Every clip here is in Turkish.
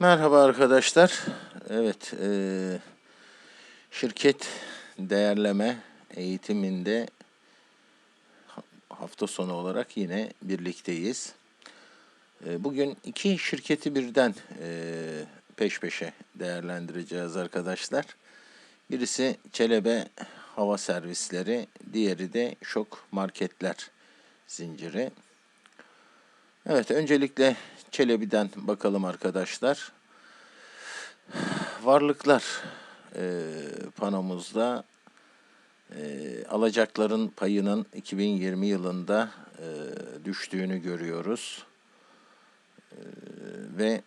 Merhaba arkadaşlar. Evet, eee, şirket değerleme eğitiminde ha- hafta sonu olarak yine birlikteyiz. Eee, Bugün iki şirketi birden eee, peş peşe değerlendireceğiz arkadaşlar. Birisi Çelebe Hava Servisleri, diğeri de Şok Marketler zinciri. Evet, öncelikle Çelebi'den bakalım arkadaşlar. Varlıklar eee, panomuzda eee, alacakların payının 2020 yılında eee, düştüğünü görüyoruz. Eee, ve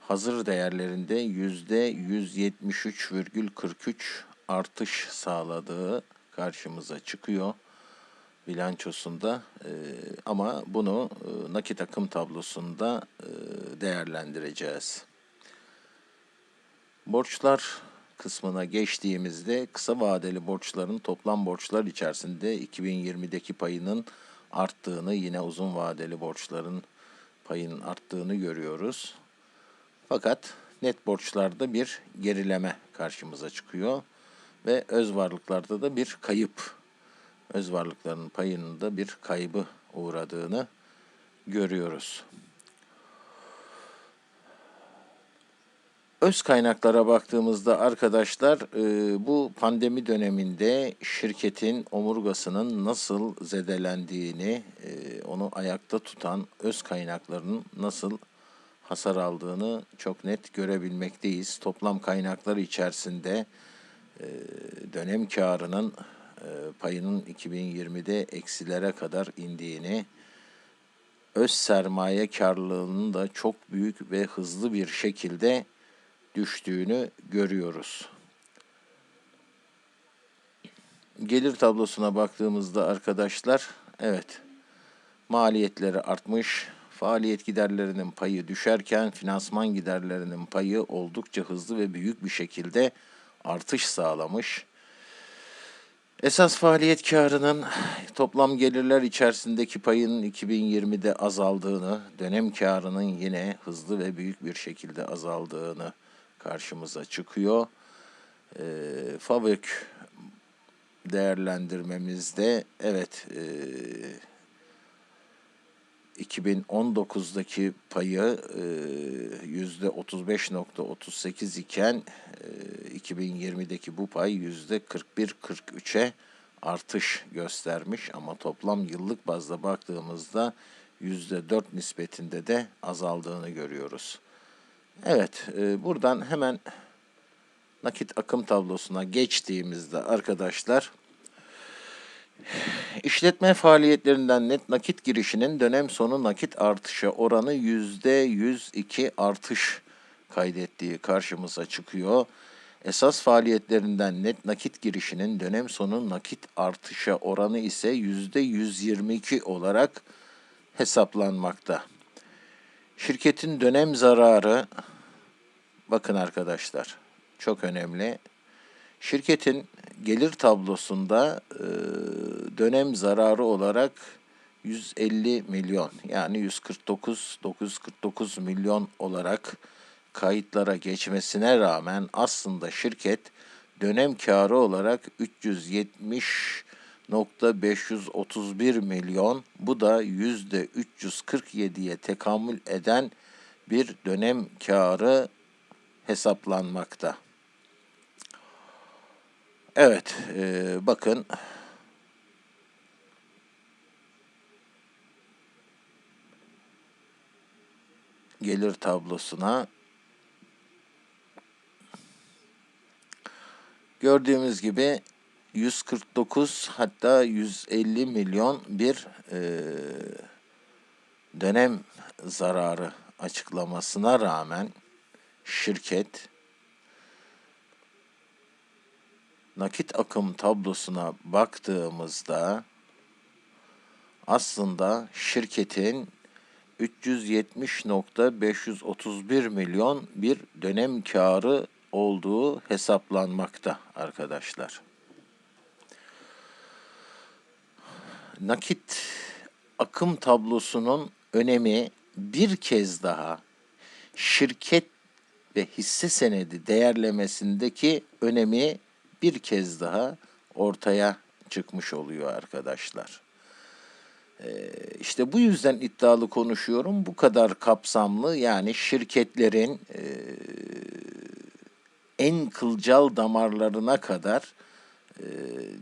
hazır değerlerinde yüzde 173,43 artış sağladığı karşımıza çıkıyor bilançosunda Eee, ama bunu eee, nakit akım tablosunda eee, değerlendireceğiz. Borçlar kısmına geçtiğimizde kısa vadeli borçların toplam borçlar içerisinde 2020'deki payının arttığını yine uzun vadeli borçların payının arttığını görüyoruz. Fakat net borçlarda bir gerileme karşımıza çıkıyor ve öz varlıklarda da bir kayıp. Öz varlıkların payının da bir kaybı uğradığını görüyoruz. Öz kaynaklara baktığımızda arkadaşlar e, bu pandemi döneminde şirketin omurgasının nasıl zedelendiğini, e, onu ayakta tutan öz kaynaklarının nasıl hasar aldığını çok net görebilmekteyiz. Toplam kaynaklar içerisinde e, dönem karının payının 2020'de eksilere kadar indiğini, öz sermaye karlılığının da çok büyük ve hızlı bir şekilde düştüğünü görüyoruz. Gelir tablosuna baktığımızda arkadaşlar, evet maliyetleri artmış, faaliyet giderlerinin payı düşerken finansman giderlerinin payı oldukça hızlı ve büyük bir şekilde artış sağlamış. Esas faaliyet karının toplam gelirler içerisindeki payının 2020'de azaldığını, dönem karının yine hızlı ve büyük bir şekilde azaldığını karşımıza çıkıyor. E, Fabrik değerlendirmemizde evet e, 2019'daki payı e, yüzde 35.38 iken e, 2020'deki bu pay yüzde 41-43'e artış göstermiş ama toplam yıllık bazda baktığımızda yüzde 4 nispetinde de azaldığını görüyoruz. Evet, e, buradan hemen nakit akım tablosuna geçtiğimizde arkadaşlar işletme faaliyetlerinden net nakit girişinin dönem sonu nakit artışı oranı yüzde 102 artış kaydettiği karşımıza çıkıyor. Esas faaliyetlerinden net nakit girişinin dönem sonu nakit artışa oranı ise yüzde 122 olarak hesaplanmakta. Şirketin dönem zararı, bakın arkadaşlar, çok önemli. Şirketin gelir tablosunda e, dönem zararı olarak 150 milyon yani 149 949 milyon olarak kayıtlara geçmesine rağmen aslında şirket dönem karı olarak 370.531 milyon bu da yüzde 347'ye tekamül eden bir dönem karı hesaplanmakta. Evet, e, bakın gelir tablosuna gördüğümüz gibi 149 hatta 150 milyon bir e, dönem zararı açıklamasına rağmen şirket nakit akım tablosuna baktığımızda aslında şirketin 370.531 milyon bir dönem karı olduğu hesaplanmakta arkadaşlar. Nakit akım tablosunun önemi bir kez daha şirket ve hisse senedi değerlemesindeki önemi bir kez daha ortaya çıkmış oluyor arkadaşlar. Ee, işte bu yüzden iddialı konuşuyorum. Bu kadar kapsamlı yani şirketlerin e, en kılcal damarlarına kadar e,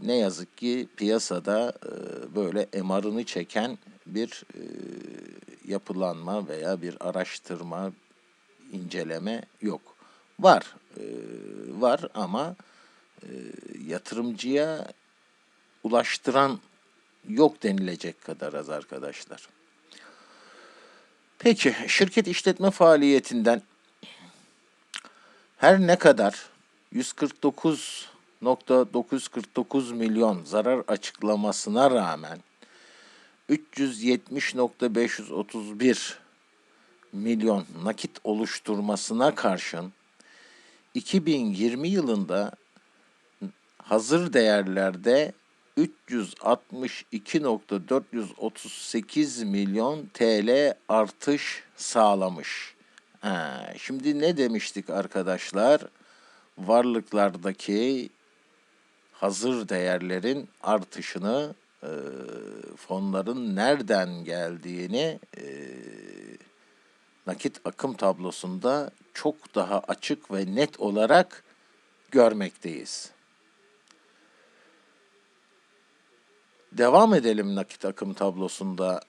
ne yazık ki piyasada e, böyle emarını çeken bir e, yapılanma veya bir araştırma, inceleme yok. Var, e, var ama yatırımcıya ulaştıran yok denilecek kadar az arkadaşlar. Peki şirket işletme faaliyetinden her ne kadar 149.949 milyon zarar açıklamasına rağmen 370.531 milyon nakit oluşturmasına karşın 2020 yılında hazır değerlerde 362.438 milyon TL artış sağlamış. Ha, şimdi ne demiştik arkadaşlar? Varlıklardaki hazır değerlerin artışını e, fonların nereden geldiğini e, nakit akım tablosunda çok daha açık ve net olarak görmekteyiz. Devam edelim nakit akım tablosunda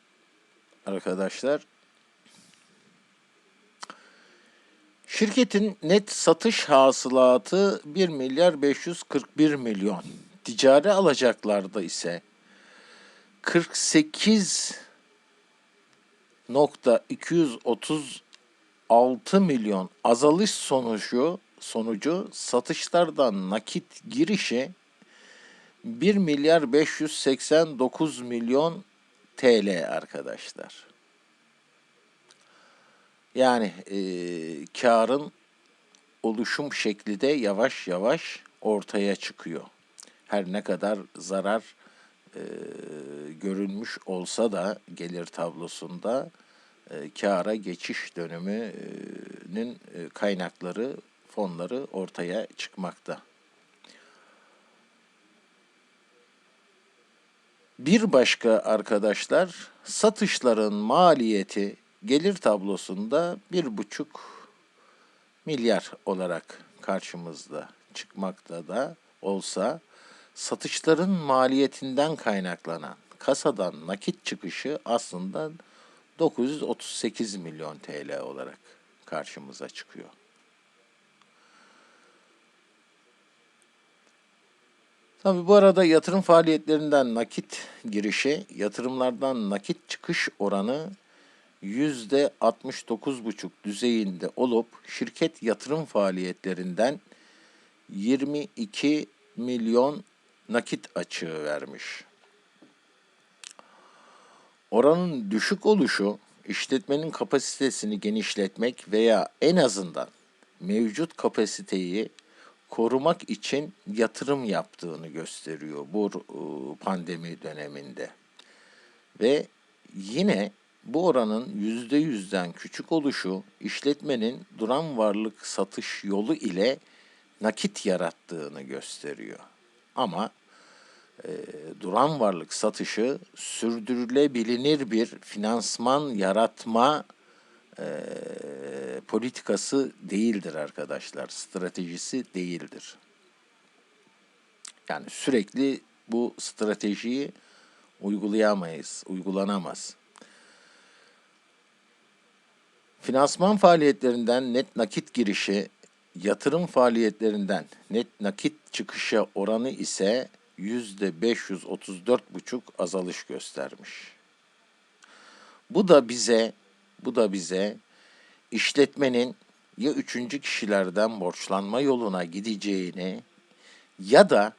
arkadaşlar. Şirketin net satış hasılatı 1 milyar 541 milyon. Ticari alacaklarda ise 48 nokta 236 milyon azalış sonucu sonucu satışlardan nakit girişi 1 milyar 589 milyon TL arkadaşlar. Yani e, karın oluşum şekli de yavaş yavaş ortaya çıkıyor. Her ne kadar zarar e, görünmüş olsa da gelir tablosunda e, kâra geçiş dönümünün e, kaynakları, fonları ortaya çıkmakta. Bir başka arkadaşlar satışların maliyeti gelir tablosunda bir buçuk milyar olarak karşımızda çıkmakta da olsa satışların maliyetinden kaynaklanan kasadan nakit çıkışı aslında 938 milyon TL olarak karşımıza çıkıyor. Tabi bu arada yatırım faaliyetlerinden nakit girişi, yatırımlardan nakit çıkış oranı %69,5 düzeyinde olup şirket yatırım faaliyetlerinden 22 milyon nakit açığı vermiş. Oranın düşük oluşu işletmenin kapasitesini genişletmek veya en azından mevcut kapasiteyi korumak için yatırım yaptığını gösteriyor bu e, pandemi döneminde. Ve yine bu oranın yüzde yüzden küçük oluşu işletmenin duran varlık satış yolu ile nakit yarattığını gösteriyor. Ama e, duran varlık satışı sürdürülebilir bir finansman yaratma e, politikası değildir arkadaşlar. Stratejisi değildir. Yani sürekli bu stratejiyi uygulayamayız, uygulanamaz. Finansman faaliyetlerinden net nakit girişi, yatırım faaliyetlerinden net nakit çıkışa oranı ise %534,5 azalış göstermiş. Bu da bize bu da bize işletmenin ya üçüncü kişilerden borçlanma yoluna gideceğini ya da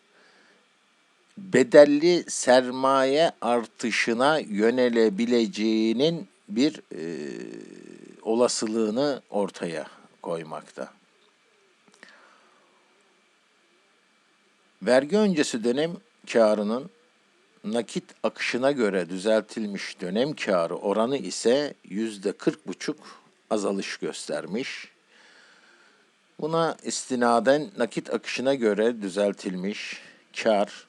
bedelli sermaye artışına yönelebileceğinin bir e, olasılığını ortaya koymakta. Vergi öncesi dönem karının nakit akışına göre düzeltilmiş dönem karı oranı ise yüzde 40,5 azalış göstermiş. Buna istinaden nakit akışına göre düzeltilmiş kar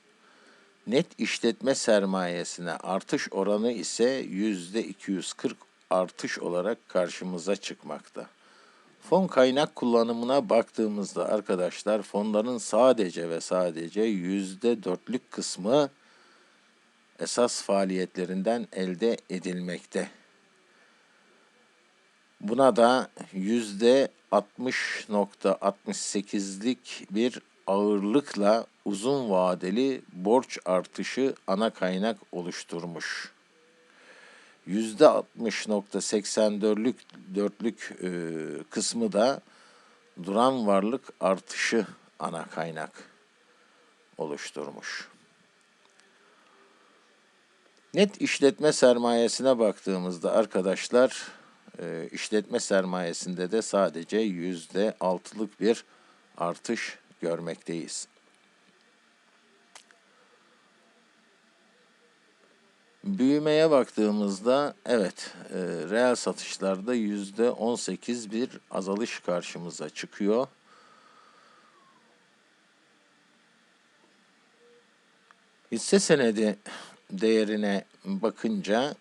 net işletme sermayesine artış oranı ise yüzde 240 artış olarak karşımıza çıkmakta. Fon kaynak kullanımına baktığımızda arkadaşlar fonların sadece ve sadece yüzde dörtlük kısmı esas faaliyetlerinden elde edilmekte. Buna da yüzde 60.68'lik bir ağırlıkla uzun vadeli borç artışı ana kaynak oluşturmuş. %60.84'lük dörtlük e, kısmı da duran varlık artışı ana kaynak oluşturmuş. Net işletme sermayesine baktığımızda arkadaşlar e, işletme sermayesinde de sadece yüzde altılık bir artış görmekteyiz. Büyümeye baktığımızda evet e, reel satışlarda yüzde 18 bir azalış karşımıza çıkıyor. Hisse senedi değerine bakınca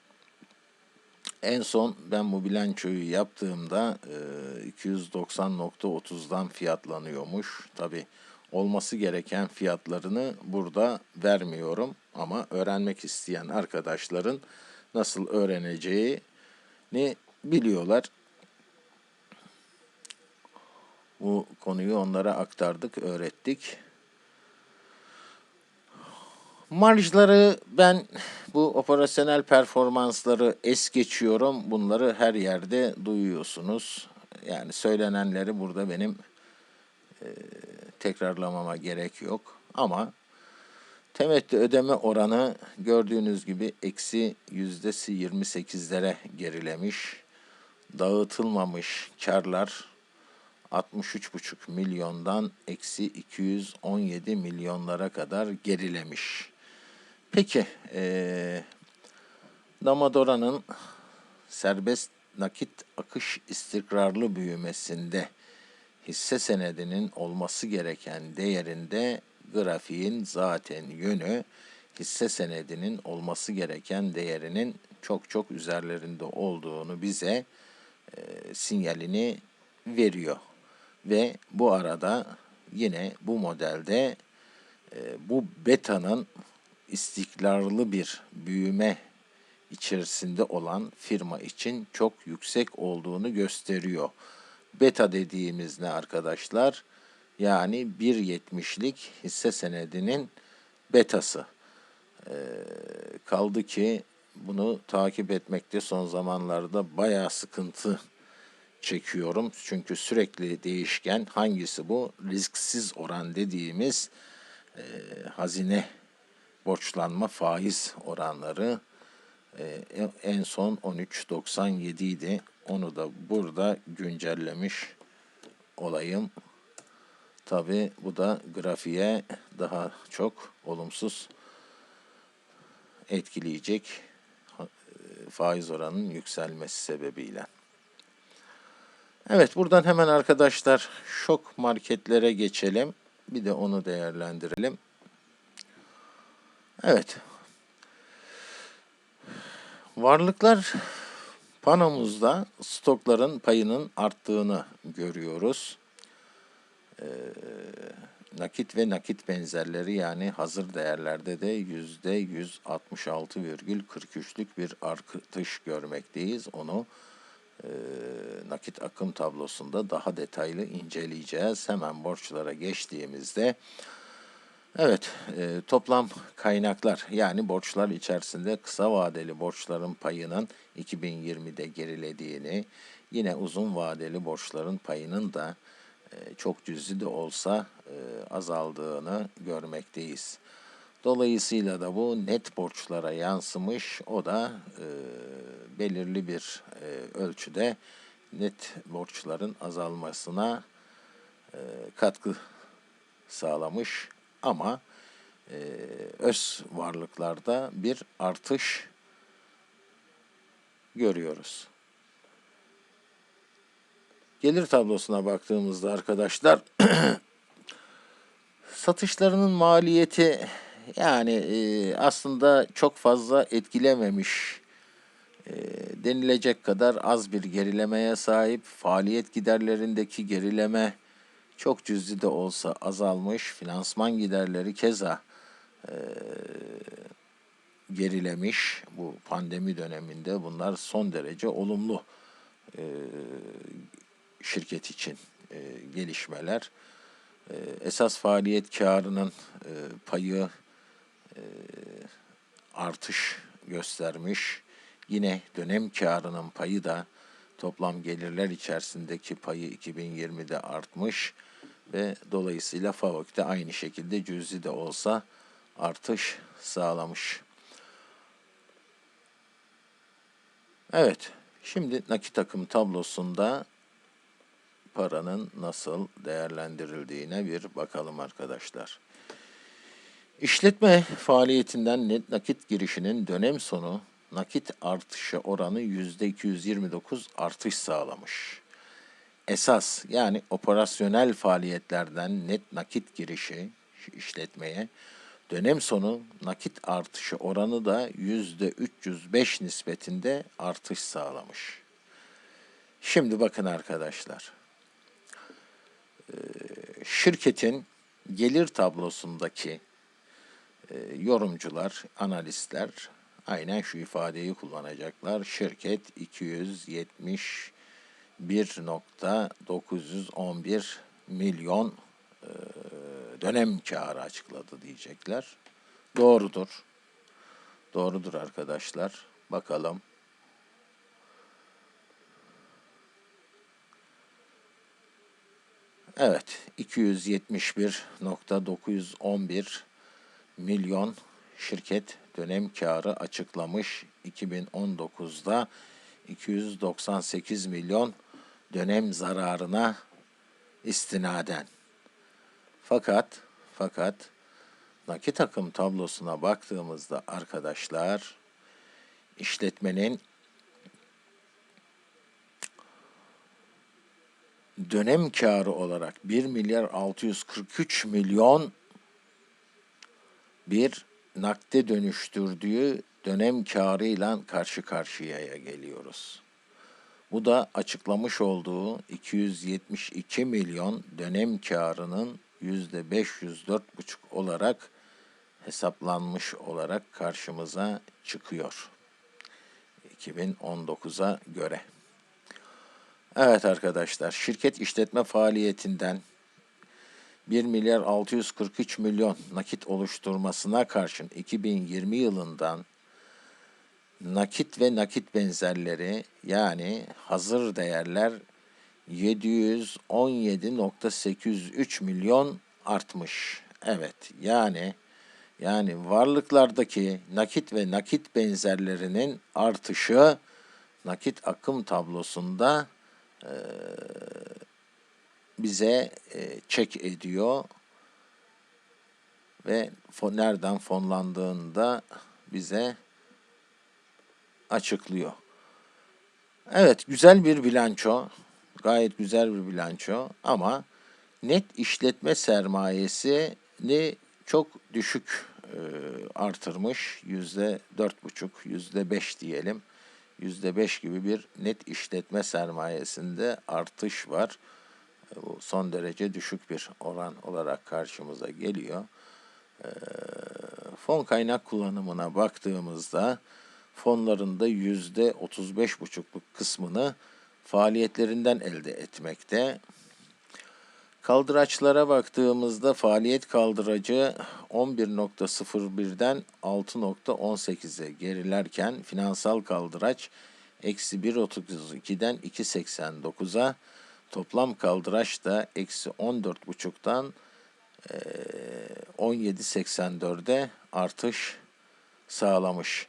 en son ben bu bilançoyu yaptığımda e, 290.30'dan fiyatlanıyormuş. Tabi olması gereken fiyatlarını burada vermiyorum ama öğrenmek isteyen arkadaşların nasıl öğreneceğini biliyorlar. Bu konuyu onlara aktardık, öğrettik. Marjları ben bu operasyonel performansları es geçiyorum. Bunları her yerde duyuyorsunuz. Yani söylenenleri burada benim e, tekrarlamama gerek yok. Ama temettü ödeme oranı gördüğünüz gibi eksi yüzdesi 28'lere gerilemiş. Dağıtılmamış karlar 63,5 milyondan eksi 217 milyonlara kadar gerilemiş. Peki, e, Damadora'nın serbest nakit akış istikrarlı büyümesinde hisse senedinin olması gereken değerinde grafiğin zaten yönü hisse senedinin olması gereken değerinin çok çok üzerlerinde olduğunu bize e, sinyalini veriyor. Ve bu arada yine bu modelde e, bu betanın istikrarlı bir büyüme içerisinde olan firma için çok yüksek olduğunu gösteriyor. Beta dediğimiz ne arkadaşlar? Yani 1.70'lik hisse senedinin betası. Ee, kaldı ki bunu takip etmekte son zamanlarda bayağı sıkıntı çekiyorum. Çünkü sürekli değişken hangisi bu? Risksiz oran dediğimiz e, hazine borçlanma faiz oranları e, en son 13.97 idi. Onu da burada güncellemiş olayım. Tabi bu da grafiğe daha çok olumsuz etkileyecek e, faiz oranının yükselmesi sebebiyle. Evet buradan hemen arkadaşlar şok marketlere geçelim. Bir de onu değerlendirelim. Evet. Varlıklar panomuzda stokların payının arttığını görüyoruz. Ee, nakit ve nakit benzerleri yani hazır değerlerde de yüzde 166,43'lük bir artış görmekteyiz. Onu e, nakit akım tablosunda daha detaylı inceleyeceğiz. Hemen borçlara geçtiğimizde Evet, e, toplam kaynaklar yani borçlar içerisinde kısa vadeli borçların payının 2020'de gerilediğini, yine uzun vadeli borçların payının da e, çok cüzi de olsa e, azaldığını görmekteyiz. Dolayısıyla da bu net borçlara yansımış, o da e, belirli bir e, ölçüde net borçların azalmasına e, katkı sağlamış ama e, öz varlıklarda bir artış görüyoruz. Gelir tablosuna baktığımızda arkadaşlar satışlarının maliyeti yani e, aslında çok fazla etkilememiş e, denilecek kadar az bir gerilemeye sahip. Faaliyet giderlerindeki gerileme çok cüzi de olsa azalmış. Finansman giderleri keza e, gerilemiş bu pandemi döneminde. Bunlar son derece olumlu e, şirket için e, gelişmeler. E, esas faaliyet karının e, payı e, artış göstermiş. Yine dönem karının payı da toplam gelirler içerisindeki payı 2020'de artmış ve dolayısıyla FAVÖK de aynı şekilde cüzi de olsa artış sağlamış. Evet, şimdi nakit akım tablosunda paranın nasıl değerlendirildiğine bir bakalım arkadaşlar. İşletme faaliyetinden net nakit girişinin dönem sonu nakit artışı oranı %229 artış sağlamış. Esas yani operasyonel faaliyetlerden net nakit girişi işletmeye dönem sonu nakit artışı oranı da %305 nispetinde artış sağlamış. Şimdi bakın arkadaşlar. Şirketin gelir tablosundaki yorumcular, analistler aynen şu ifadeyi kullanacaklar. Şirket 271.911 milyon e, dönem karı açıkladı diyecekler. Doğrudur. Doğrudur arkadaşlar. Bakalım. Evet, 271.911 milyon şirket dönem karı açıklamış. 2019'da 298 milyon dönem zararına istinaden. Fakat fakat nakit akım tablosuna baktığımızda arkadaşlar işletmenin dönem karı olarak 1 milyar 643 milyon bir nakde dönüştürdüğü dönem karıyla karşı karşıyaya geliyoruz. Bu da açıklamış olduğu 272 milyon dönem karının %504,5 olarak hesaplanmış olarak karşımıza çıkıyor. 2019'a göre. Evet arkadaşlar, şirket işletme faaliyetinden 1 milyar 643 milyon nakit oluşturmasına karşın 2020 yılından nakit ve nakit benzerleri yani hazır değerler 717.803 milyon artmış. Evet yani yani varlıklardaki nakit ve nakit benzerlerinin artışı nakit akım tablosunda e, bize e, çek ediyor ve fon, nereden fonlandığını da bize açıklıyor. Evet güzel bir bilanço. Gayet güzel bir bilanço ama net işletme sermayesini çok düşük e, artırmış. Yüzde dört buçuk, yüzde beş diyelim. Yüzde beş gibi bir net işletme sermayesinde artış var. E, bu son derece düşük bir oran olarak karşımıza geliyor. E, fon kaynak kullanımına baktığımızda fonlarında yüzde 35,5'luk kısmını faaliyetlerinden elde etmekte. Kaldıraçlara baktığımızda faaliyet kaldıracı 11.01'den 6.18'e gerilerken finansal kaldıraç eksi 1.32'den 2.89'a toplam kaldıraç da eksi 14.5'tan 17.84'e artış sağlamış.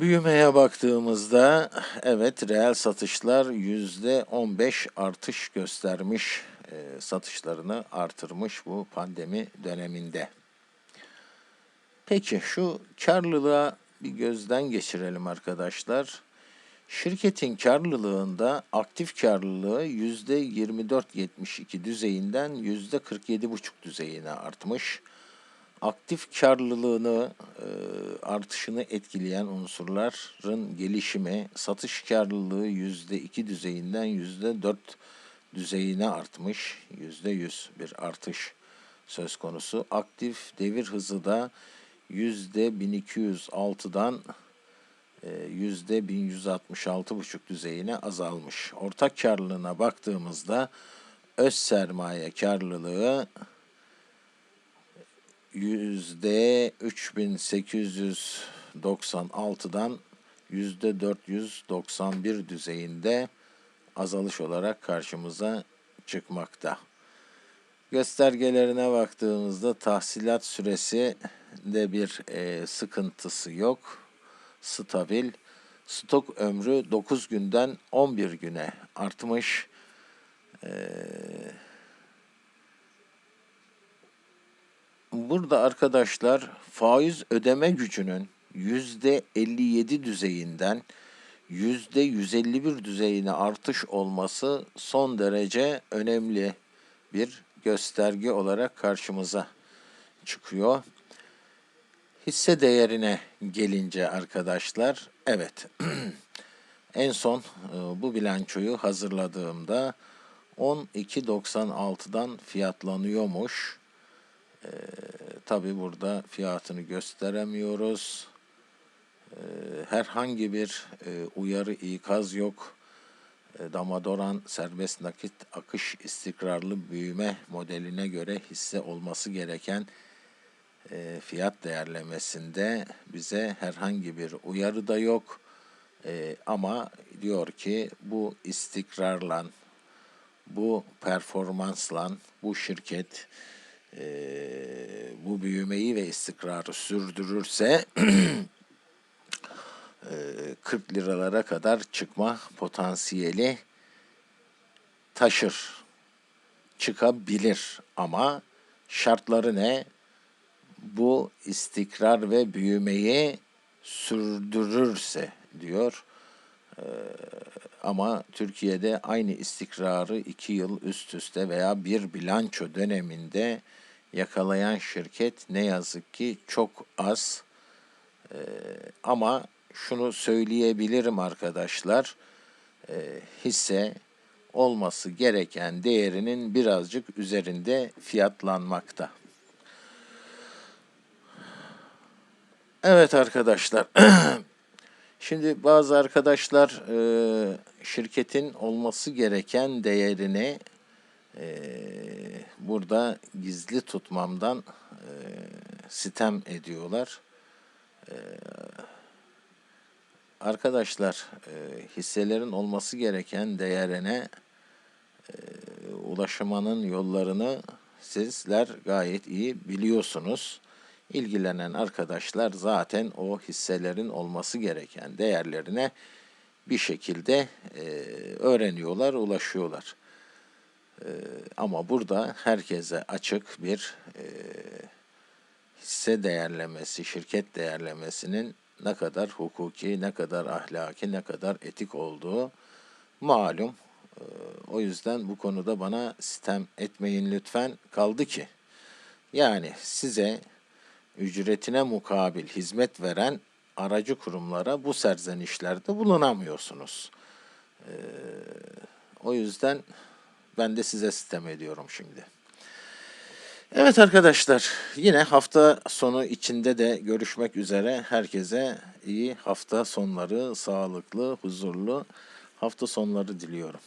Büyümeye baktığımızda evet reel satışlar yüzde 15 artış göstermiş e, satışlarını artırmış bu pandemi döneminde. Peki şu karlılığa bir gözden geçirelim arkadaşlar. Şirketin karlılığında aktif karlılığı %24.72 düzeyinden %47.5 düzeyine artmış. Aktif karlılığını e, artışını etkileyen unsurların gelişimi satış karlılığı %2 düzeyinden %4 düzeyine artmış. %100 bir artış söz konusu. Aktif devir hızı da %1206'dan yüzde 1166,5 düzeyine azalmış. Ortak karlılığına baktığımızda öz sermaye karlılığı yüzde 3896'dan yüzde 491 düzeyinde azalış olarak karşımıza çıkmakta. Göstergelerine baktığımızda tahsilat süresi de bir e, sıkıntısı yok. Stabil. Stok ömrü 9 günden 11 güne artmış. Ee, burada arkadaşlar faiz ödeme gücünün %57 düzeyinden %151 düzeyine artış olması son derece önemli bir gösterge olarak karşımıza çıkıyor. Hisse değerine gelince arkadaşlar, evet en son e, bu bilançoyu hazırladığımda 12.96'dan fiyatlanıyormuş. Ee, Tabi burada fiyatını gösteremiyoruz. Ee, herhangi bir e, uyarı ikaz yok. E, Damadoran serbest nakit akış istikrarlı büyüme modeline göre hisse olması gereken e, fiyat değerlemesinde bize herhangi bir uyarı da yok. E, ama diyor ki bu istikrarla, bu performansla bu şirket e, bu büyümeyi ve istikrarı sürdürürse 40 liralara kadar çıkma potansiyeli taşır. Çıkabilir ama şartları ne? bu istikrar ve büyümeyi sürdürürse diyor. Ee, ama Türkiye'de aynı istikrarı iki yıl üst üste veya bir bilanço döneminde yakalayan şirket ne yazık ki çok az. Ee, ama şunu söyleyebilirim arkadaşlar, ee, hisse olması gereken değerinin birazcık üzerinde fiyatlanmakta. Evet arkadaşlar. Şimdi bazı arkadaşlar e, şirketin olması gereken değerini e, burada gizli tutmamdan e, sitem ediyorlar. E, arkadaşlar e, hisselerin olması gereken değerine e, ulaşmanın yollarını sizler gayet iyi biliyorsunuz ilgilenen arkadaşlar zaten o hisselerin olması gereken değerlerine bir şekilde e, öğreniyorlar, ulaşıyorlar. E, ama burada herkese açık bir e, hisse değerlemesi, şirket değerlemesinin ne kadar hukuki, ne kadar ahlaki, ne kadar etik olduğu malum. E, o yüzden bu konuda bana sistem etmeyin lütfen. Kaldı ki yani size ücretine mukabil hizmet veren aracı kurumlara bu serzenişlerde bulunamıyorsunuz. Ee, o yüzden ben de size sistem ediyorum şimdi. Evet arkadaşlar yine hafta sonu içinde de görüşmek üzere. Herkese iyi hafta sonları, sağlıklı, huzurlu hafta sonları diliyorum.